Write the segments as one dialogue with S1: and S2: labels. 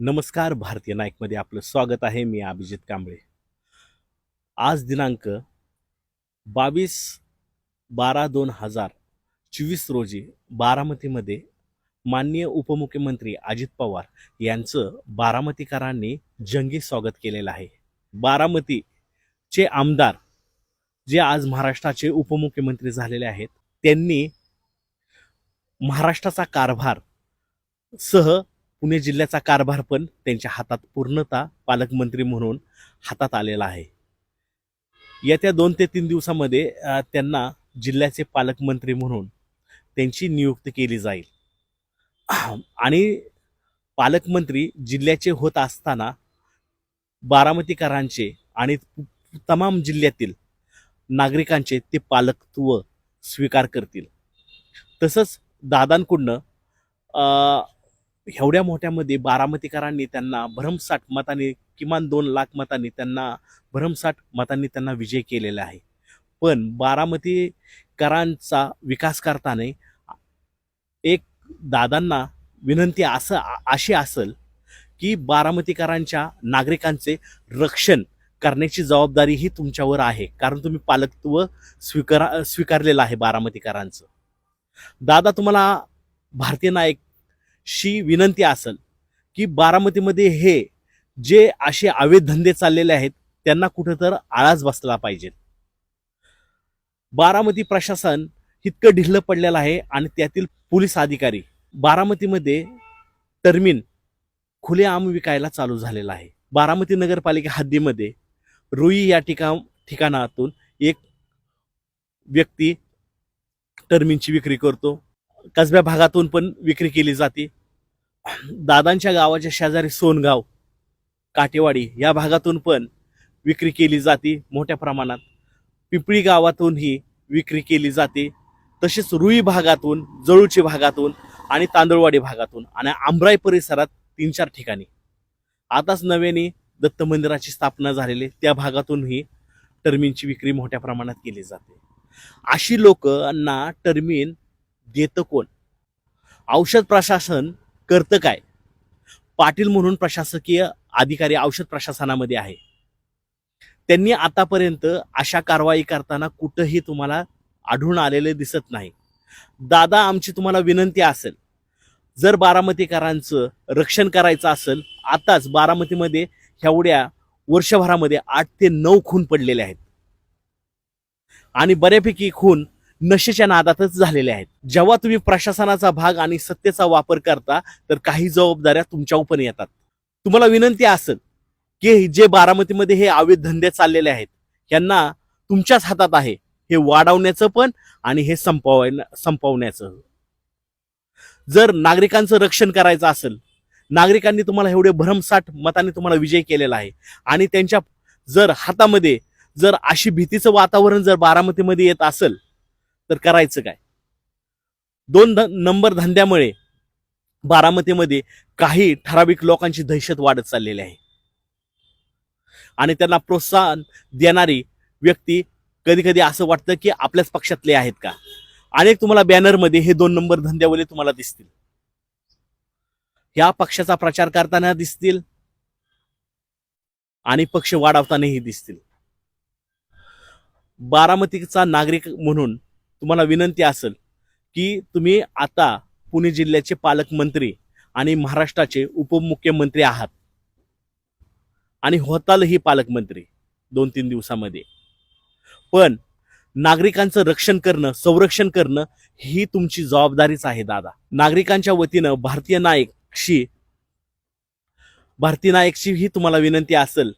S1: नमस्कार भारतीय नाईकमध्ये आपलं स्वागत आहे मी अभिजित कांबळे. आज दिनांक बावीस बारा दोन हजार चोवीस रोजी बारामतीमध्ये माननीय उपमुख्यमंत्री अजित पवार यांचं बारामतीकरांनी जंगी स्वागत केलेलं आहे. बारामतीचे आमदार जे आज महाराष्ट्राचे उपमुख्यमंत्री झालेले आहेत त्यांनी महाराष्ट्राचा कारभार सह पुणे जिल्ह्याचा कारभार पण त्यांच्या हातात पूर्णतः पालकमंत्री म्हणून हातात आलेला आहे. येत्या दोन ते तीन दिवसामध्ये त्यांना जिल्ह्याचे पालकमंत्री म्हणून त्यांची नियुक्ती केली जाईल. आणि पालकमंत्री जिल्ह्याचे होत असताना बारामतीकरांचे आणि तमाम जिल्ह्यातील नागरिकांचे ते पालकत्व स्वीकार करतील. तसंच दादांकडनं एवढ्या मोठ्यामध्ये बारामतीकरांनी त्यांना भरमसाठ मतांनी किमान दोन लाख मतांनी त्यांना भरमसाठ मतांनी त्यांना विजय केलेला आहे. पण बारामतीकरांचा विकास करताना एक दादांना विनंती असं अशी असेल की बारामतीकरांच्या नागरिकांचे रक्षण करण्याची जबाबदारी ही तुमच्यावर आहे. कारण तुम्ही पालकत्व स्वीकारा स्वीकारलेलं आहे बारामतीकरांचं. दादा तुम्हाला भारतीय नायक शी विनंती असेल की बारामतीमध्ये हे जे असे अवैध धंदे चाललेले आहेत त्यांना कुठं तर आळाच बसला पाहिजे. बारामती प्रशासन इतकं ढिल्लं पडलेलं आहे आणि त्यातील पोलीस अधिकारी बारामतीमध्ये टर्मिन खुलेआम विकायला चालू झालेला आहे. बारामती नगरपालिका हद्दीमध्ये रुई या ठिका ठिकाणातून एक व्यक्ती टर्मिनची विक्री करतो. कसब्या भागातून पण विक्री केली जाते. दादांच्या गावाच्या शेजारी सोनगाव काटेवाडी या भागातून पण विक्री केली जाते मोठ्या प्रमाणात. पिंपळी गावातूनही विक्री केली जाते. तसेच रुई भागातून जळूची भागातून आणि तांदळवाडी भागातून आणि आंब्राई परिसरात तीन चार ठिकाणी. आताच नव्याने दत्त मंदिराची स्थापना झालेली त्या भागातूनही टर्मिनची विक्री मोठ्या प्रमाणात केली जाते. अशी लोकांना टर्मिन देतं कोण? औषध प्रशासन करतं काय? पाटील म्हणून प्रशासकीय अधिकारी औषध प्रशासनामध्ये आहे. त्यांनी आतापर्यंत अशा कारवाई करताना कुठंही तुम्हाला आढळून आलेले दिसत नाही. दादा आमची तुम्हाला विनंती असेल जर बारामतीकरांचं रक्षण करायचं असेल आताच बारामतीमध्ये एवढ्या वर्षभरामध्ये आठ ते नऊ खून पडलेले आहेत. आणि बऱ्यापैकी खून नशेच्या नादातच झालेले आहेत. जेव्हा तुम्ही प्रशासनाचा भाग आणि सत्तेचा वापर करता तर काही जबाबदाऱ्या तुमच्यावर पण येतात. तुम्हाला विनंती असेल की जे बारामतीमध्ये हे अवैध धंदे चाललेले आहेत यांना तुमच्याच हातात आहे. हे वाढवण्याचं पण आणि हे संपव संपवण्याचं. जर नागरिकांचं रक्षण करायचं असेल नागरिकांनी तुम्हाला एवढे भरमसाठ मताने तुम्हाला विजय केलेला आहे आणि त्यांच्या जर हातामध्ये जर अशी भीतीचं वातावरण जर बारामतीमध्ये येत असेल तर करायचं काय? दोन ध नंबर धंद्यामुळे बारामतीमध्ये काही ठराविक लोकांची दहशत वाढत चाललेली आहे. आणि त्यांना प्रोत्साहन देणारी व्यक्ती कधी कधी असं वाटतं की आपल्याच पक्षातले आहेत का? अनेक तुम्हाला बॅनरमध्ये हे दोन नंबर धंद्यावाले तुम्हाला दिसतील. या पक्षाचा प्रचार करताना दिसतील आणि पक्ष वाढवतानाही दिसतील. बारामतीचा नागरिक म्हणून तुम्हाला विनंती असेल की तुम्ही आता पुणे जिल्ह्याचे पालकमंत्री आणि महाराष्ट्राचे उपमुख्यमंत्री आहात. आणि होतालही पालकमंत्री दोन तीन दिवसामध्ये. पण नागरिकांचं रक्षण करणं संरक्षण करणं ही तुमची जबाबदारीच आहे दादा. नागरिकांच्या वतीनं भारतीय नायकशी भारतीय नायकशी ही तुम्हाला विनंती असेल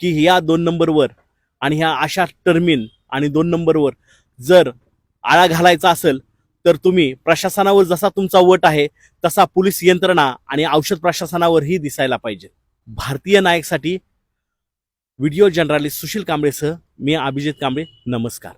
S1: की ह्या दोन नंबरवर आणि ह्या अशा टर्मिन आणि दोन नंबरवर जर आळा घालायचा असेल तर तुम्ही प्रशासनावर जसा तुमचा वट आहे तसा पोलीस यंत्रणा आणि औषध प्रशासनावरही दिसायला पाहिजे. भारतीय नायकसाठी व्हिडिओ जर्नलिस्ट सुशील कांबळेसह मी अभिजित कांबळे. नमस्कार.